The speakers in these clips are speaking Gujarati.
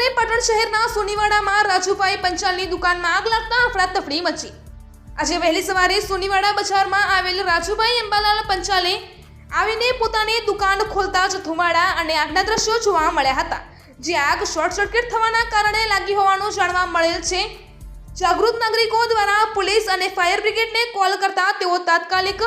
શહેરના સોનીવાડામાં રાજુભાઈ પંચાલની દુકાનમાં આગ લાગતા અફડાતફડી મચી. આજે વહેલી સવારે સોનીવાડા બજારમાં આવેલ રાજુભાઈ અંબાલાલ પંચાલે આવીને પોતાની દુકાન ખોલતા જ ધુમાડા અને આગના દ્રશ્યો જોવા મળ્યા હતા, જે આગ શોર્ટ સર્કિટ થવાના કારણે લાગી હોવાનું જાણવા મળેલ છે. જાગૃત નાગરિકો દ્વારા પોલીસ અને ફાયર બ્રિગેડને કોલ કરતા તેઓ તાત્કાલિક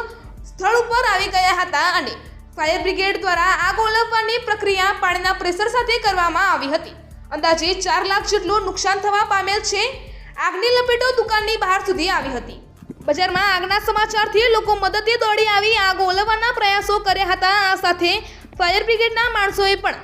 સ્થળ ઉપર આવી ગયા હતા અને ફાયર બ્રિગેડ દ્વારા આગ ઓલવવાની પ્રક્રિયા પાણીના પ્રેશર સાથે કરવામાં આવી હતી. અંદાજે ચાર લાખ જેટલું નુકસાન થવા પામેલ છે. આગની લપેટો દુકાનની બહાર સુધી આવી હતી. બજારમાં આગના સમાચારથી લોકો મદદે દોડી આવી આગ ઓલવવાના પ્રયાસો કર્યા હતા. આ સાથે ફાયર બ્રિગેડના માણસોએ પણ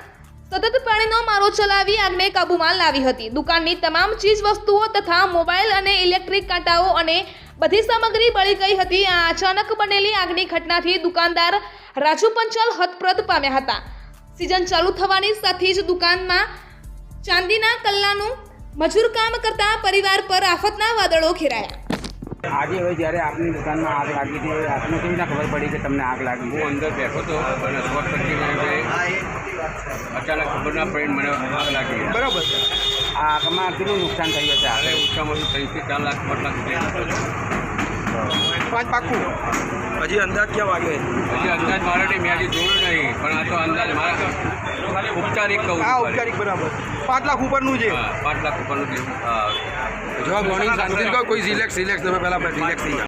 સતત પાણીનો મારો ચલાવી આગને કાબૂમાં લાવી હતી. દુકાનની તમામ ચીજ વસ્તુઓ તથા મોબાઈલ અને ઇલેક્ટ્રિક કાંટાઓ અને બધી સામગ્રી બળી ગઈ હતી. આ અચાનક બનેલી આગની ઘટનાથી દુકાનદાર રાજુ પંચાલ હતપ્રદ પામ્યા હતા. સિઝન ચાલુ થવાની સાથે જ દુકાનમાં ચાંદીના કલ્લાનું મજૂર કામ કરતા પરિવાર પર આફતના વાદળો ઘેરાયા. આજે હવે જ્યારે આપની દુકાનમાં આગ લાગી હતી આપને કેવી રીતના ખબર પડી કે તમને આગ લાગી હું અંદર બેઠો હતો અને શોર્ટ અચાનક ખબર ના પડી મને આગ લાગી બરાબર. આ આગમાં કેટલું નુકસાન થયું હશે એટલે આપણે ઓછામાં ઓછું ત્રણથી ચાર લાખ પાંચ લાખ રૂપિયા પાંચ પાકું. હજી અંદાજ ક્યાં વાગે હજી અંદાજ મારે નહીં મેં હજી જોયું નહીં પણ આ તો અંદાજ મારા ઉપચારિક કહું હા ઉપચારિક બરાબર. પાંચ લાખ ઉપરનું છે. પાંચ લાખ ઉપરનું જવાબ શાંતિ કોઈ સિલેક્ટ સિલેક્ટ તમે પહેલાં સિલેક્ટ થઈ